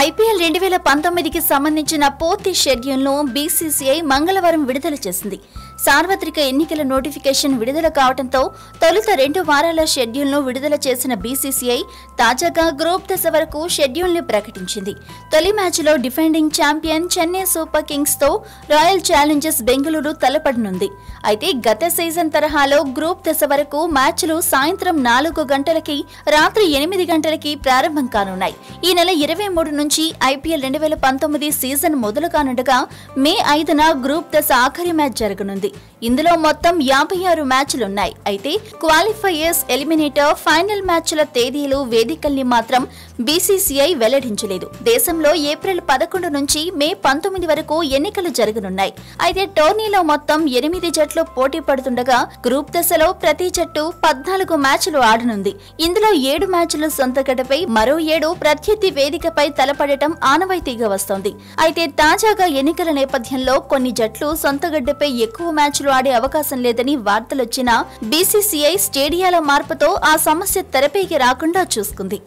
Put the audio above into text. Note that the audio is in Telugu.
ఐపీఎల్ రెండు వేల పంతొమ్మిదికి సంబంధించిన పూర్తి షెడ్యూల్ను బీసీసీఐ మంగళవారం విడుదల చేసింది. సార్వత్రిక ఎన్నికల నోటిఫికేషన్ విడుదల కావడంతో తొలుత రెండు వారాల షెడ్యూల్ను విడుదల చేసిన బీసీసీఐ తాజాగా గ్రూప్ దశ వరకు షెడ్యూల్ని ప్రకటించింది. తొలి మ్యాచ్లో డిఫెండింగ్ ఛాంపియన్ చెన్నై సూపర్ కింగ్స్తో రాయల్ ఛాలెంజర్స్ బెంగళూరు తలపడనుంది. అయితే గత సీజన్ తరహాలో గ్రూప్ దశ వరకు మ్యాచ్లు సాయంత్రం నాలుగు గంటలకి రాత్రి ఎనిమిది గంటలకి ప్రారంభం కానున్నాయి. ఈ నెల ఇరవై మూడు నుంచి ఐపీఎల్ రెండు వేల పంతొమ్మిది సీజన్ మొదలు కానుండగా మే ఐదున గ్రూప్ దశ ఆఖరి మ్యాచ్ జరగనుంది. ఇందులో మొత్తం యాభై ఆరు మ్యాచ్లున్నాయి. అయితే క్వాలిఫైయర్స్ ఎలిమినేటర్ ఫైనల్ మ్యాచ్ల తేదీలు వేదికల్ని మాత్రం బీసీసీఐ వెల్లడించలేదు. దేశంలో ఏప్రిల్ పదకొండు నుంచి మే పంతొమ్మిది వరకు ఎన్నికలు జరగనున్నాయి. అయితే టోర్నీలో మొత్తం ఎనిమిది జట్లు పోటీ పడుతుండగా గ్రూప్ దశలో ప్రతి జట్టు పద్నాలుగు మ్యాచ్లు ఆడనుంది. ఇందులో ఏడు మ్యాచ్లు సొంత గడపై మరో ఏడు ప్రత్యర్థి వేదికపై తలపడటం ఆనవాయితీగా వస్తోంది. అయితే తాజాగా ఎన్నికల నేపథ్యంలో కొన్ని జట్లు సొంత గడ్డపై ఎక్కువ మ్యాచ్లు ఆడే అవకాశం లేదని వార్తలొచ్చినా బీసీసీఐ స్టేడియాల మార్పుతో ఆ సమస్య తెరపైకి రాకుండా చూసుకుంది.